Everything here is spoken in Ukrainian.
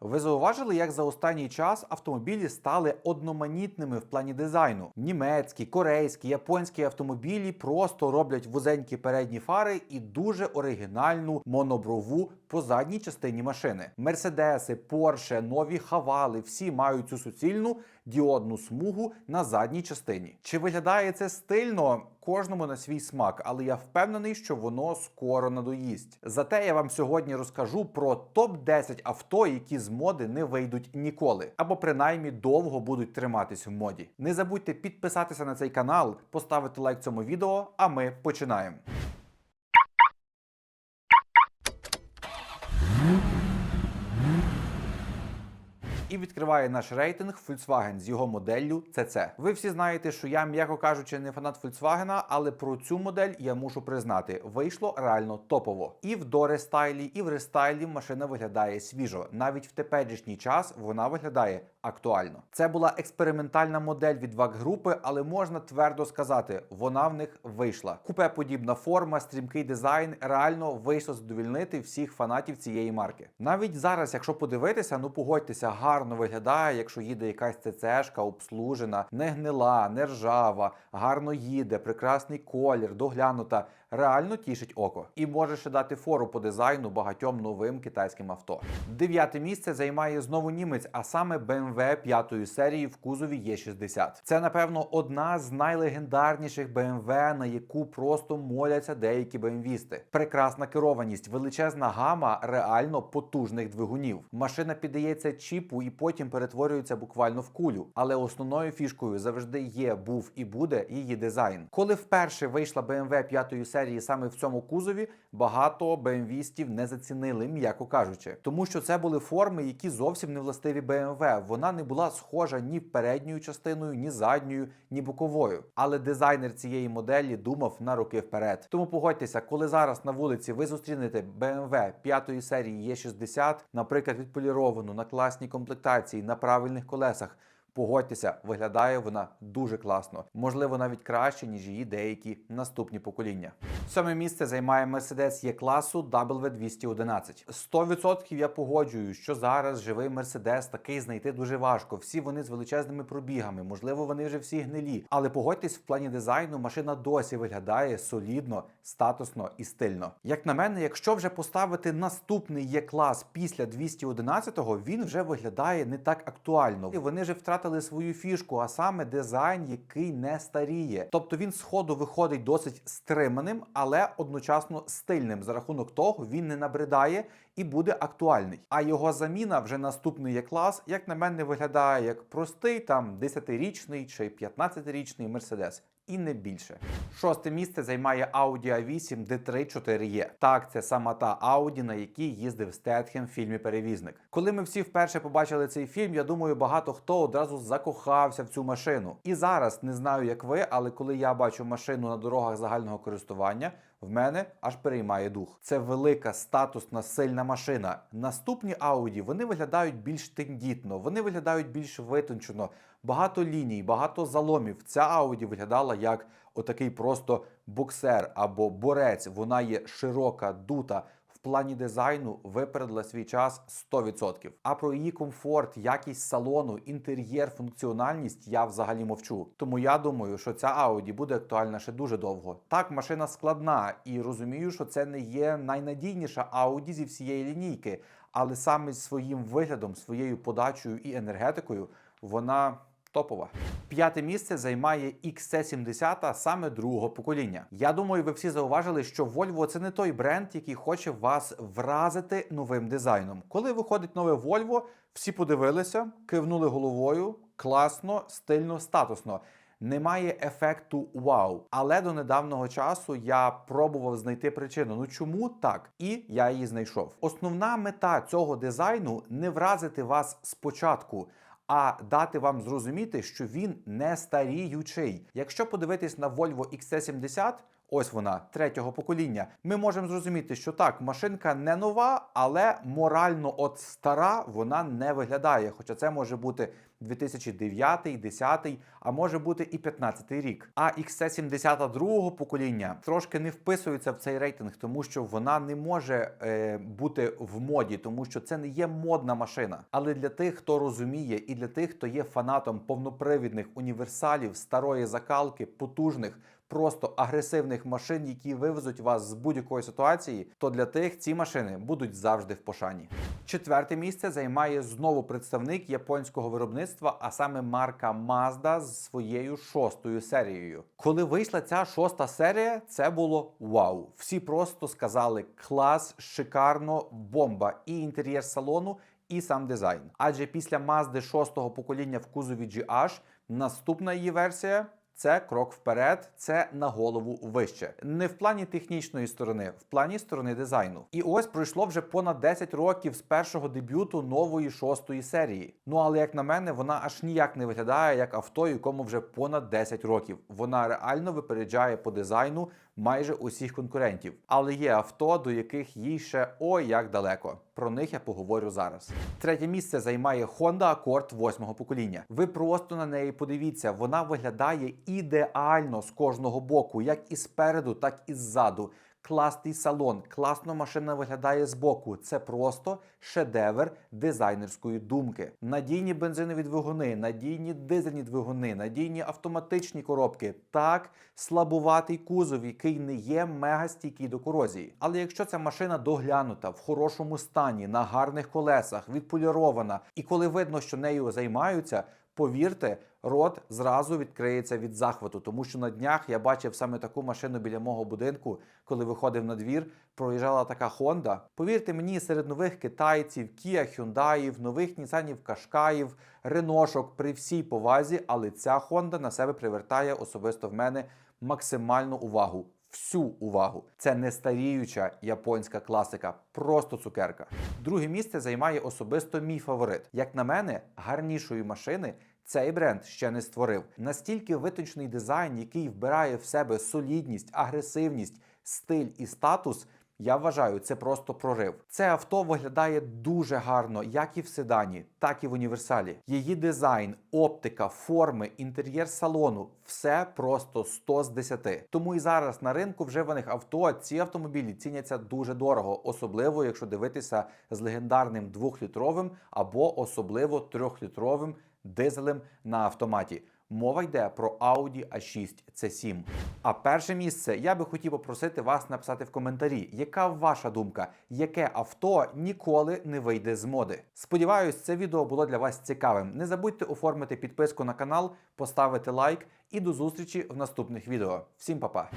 Ви зауважили, як за останній час автомобілі стали одноманітними в плані дизайну. Німецькі, корейські, японські автомобілі просто роблять вузенькі передні фари і дуже оригінальну моноброву по задній частині машини. Мерседеси, Порше, нові хавали всі мають цю суцільну діодну смугу на задній частині. Чи виглядає це стильно? Кожному на свій смак, але я впевнений, що воно скоро надоїсть. Зате я вам сьогодні розкажу про топ 10 авто, які з моди не вийдуть ніколи, або принаймні довго будуть триматись в моді. Не забудьте підписатися на цей канал, поставити лайк цьому відео, а ми починаємо. І відкриває наш рейтинг Volkswagen з його моделлю CC. Ви всі знаєте, що я, м'яко кажучи, не фанат Volkswagen, але про цю модель я мушу признати, вийшло реально топово. І в дорестайлі, і в рестайлі машина виглядає свіжо. Навіть в теперішній час вона виглядає актуально. Це була експериментальна модель від ВАК групи, але можна твердо сказати, вона в них вийшла. Купе подібна форма, стрімкий дизайн реально вийшло задовільнити всіх фанатів цієї марки. Навіть зараз, якщо подивитися, ну погодьтеся, гарно виглядає, якщо їде якась ЦЦшка обслужена, не гнила, не ржава, гарно їде, прекрасний колір, доглянута. Реально тішить око і може ще дати фору по дизайну багатьом новим китайським авто. Дев'яте місце займає знову німець, а саме BMW п'ятої серії в кузові Е60. Це напевно одна з найлегендарніших BMW, на яку просто моляться деякі BMW-сти. Прекрасна керованість, величезна гама реально потужних двигунів. Машина піддається чіпу і потім перетворюється буквально в кулю. Але основною фішкою завжди є, був і буде її дизайн. Коли вперше вийшла BMW п'ятої серії саме в цьому кузові, багато BMW-стів не зацінили, м'яко кажучи, тому що це були форми, які зовсім не властиві BMW. Вона не була схожа ні передньою частиною, ні задньою, ні боковою. Але дизайнер цієї моделі думав на роки вперед. Тому погодьтеся, коли зараз на вулиці ви зустрінете BMW п'ятої серії Е60, наприклад, відполіровану на класній комплектації, на правильних колесах. Погодьтеся, виглядає вона дуже класно, можливо, навіть краще, ніж її деякі наступні покоління. Сьоме місце займає Mercedes є класу W211. 100% я погоджую, що зараз живий Mercedes такий знайти дуже важко. Всі вони з величезними пробігами, можливо, вони вже всі гнилі. Але погодьтесь, в плані дизайну машина досі виглядає солідно, статусно і стильно. Як на мене, якщо вже поставити наступний є клас після 211-го, він вже виглядає не так актуально. І вони вже втратили свою фішку, а саме дизайн, який не старіє. Тобто він сходу виходить досить стриманим, але одночасно стильним. За рахунок того він не набридає і буде актуальний. А його заміна вже наступний є клас, як на мене, виглядає як простий там 10-річний чи 15-річний Мерседес. І не більше. Шосте місце займає Audi A8 D3 4E. Так, це сама та Audi, на якій їздив Стетхем в фільмі Перевізник. Коли ми всі вперше побачили цей фільм, я думаю, багато хто одразу закохався в цю машину. І зараз не знаю, як ви, але коли я бачу машину на дорогах загального користування, в мене аж переймає дух. Це велика статусна сильна машина. Наступні Audi вони виглядають більш тендітно, вони виглядають більш витончено, багато ліній, багато заломів. Ця Audi виглядала як отакий просто боксер або борець. Вона є широка, дута. Плані дизайну випередила свій час 100%. А про її комфорт, якість салону, інтер'єр, функціональність я взагалі мовчу. Тому я думаю, що ця Audi буде актуальна ще дуже довго. Так, машина складна, і розумію, що це не є найнадійніша Audi зі всієї лінійки, але саме своїм виглядом, своєю подачею і енергетикою вона. Топова. П'яте місце займає XC70 саме другого покоління. Я думаю, ви всі зауважили, що Volvo це не той бренд, який хоче вас вразити новим дизайном. Коли виходить нове Volvo, всі подивилися, кивнули головою, класно, стильно, статусно. Немає ефекту вау. Але до недавнього часу я пробував знайти причину. Ну чому так? І я її знайшов. Основна мета цього дизайну не вразити вас спочатку а дати вам зрозуміти, що він не старіючий. Якщо подивитись на Volvo XC70, ось вона третього покоління, ми можемо зрозуміти, що так, машинка не нова, але морально от стара вона не виглядає. Хоча це може бути 2009, 10, а може бути і 15 рік. А XC70 другого покоління трошки не вписується в цей рейтинг, тому що вона не може е, бути в моді, тому що це не є модна машина. Але для тих, хто розуміє, і для тих, хто є фанатом повнопривідних універсалів, старої закалки, потужних. Просто агресивних машин, які вивезуть вас з будь-якої ситуації, то для тих ці машини будуть завжди в пошані. Четверте місце займає знову представник японського виробництва, а саме марка Mazda з своєю шостою серією. Коли вийшла ця шоста серія, це було вау. Всі просто сказали клас, шикарно, бомба і інтер'єр салону. І сам дизайн. Адже після Mazda шостого покоління в кузові GH наступна її версія це крок вперед, це на голову вище. Не в плані технічної сторони, в плані сторони дизайну. І ось пройшло вже понад 10 років з першого дебюту нової шостої серії. Ну але як на мене, вона аж ніяк не виглядає як авто, якому вже понад 10 років. Вона реально випереджає по дизайну майже усіх конкурентів. Але є авто, до яких їй ще ой як далеко. Про них я поговорю зараз. Третє місце займає Honda Accord восьмого покоління. Ви просто на неї подивіться, вона виглядає ідеально з кожного боку, як і спереду, так і ззаду. Класний салон, класно машина виглядає збоку. Це просто шедевр дизайнерської думки. Надійні бензинові двигуни, надійні дизельні двигуни, надійні автоматичні коробки. Так, слабуватий кузов, який не є мега стійкий до корозії. Але якщо ця машина доглянута, в хорошому стані, на гарних колесах, відполірована, і коли видно, що нею займаються. Повірте, рот зразу відкриється від захвату, тому що на днях я бачив саме таку машину біля мого будинку, коли виходив на двір, проїжджала така Honda. Повірте мені, серед нових китайців, Kia, Hyundai, нових Нісанів, Кашкаїв, Реношок при всій повазі, але ця Honda на себе привертає особисто в мене максимальну увагу. Всю увагу. Це не старіюча японська класика, просто цукерка. Друге місце займає особисто мій фаворит. Як на мене, гарнішої машини цей бренд ще не створив. Настільки витончений дизайн, який вбирає в себе солідність, агресивність, стиль і статус. Я вважаю, це просто прорив. Це авто виглядає дуже гарно, як і в седані, так і в універсалі. Її дизайн, оптика, форми, інтер'єр салону все просто 100 з 10. Тому і зараз на ринку вживаних авто ці автомобілі ціняться дуже дорого, особливо якщо дивитися з легендарним двохлітровим або особливо трьохлітровим дизелем на автоматі. Мова йде про Audi A6 C7. А перше місце я би хотів попросити вас написати в коментарі, яка ваша думка, яке авто ніколи не вийде з моди. Сподіваюсь, це відео було для вас цікавим. Не забудьте оформити підписку на канал, поставити лайк і до зустрічі в наступних відео. Всім па-па!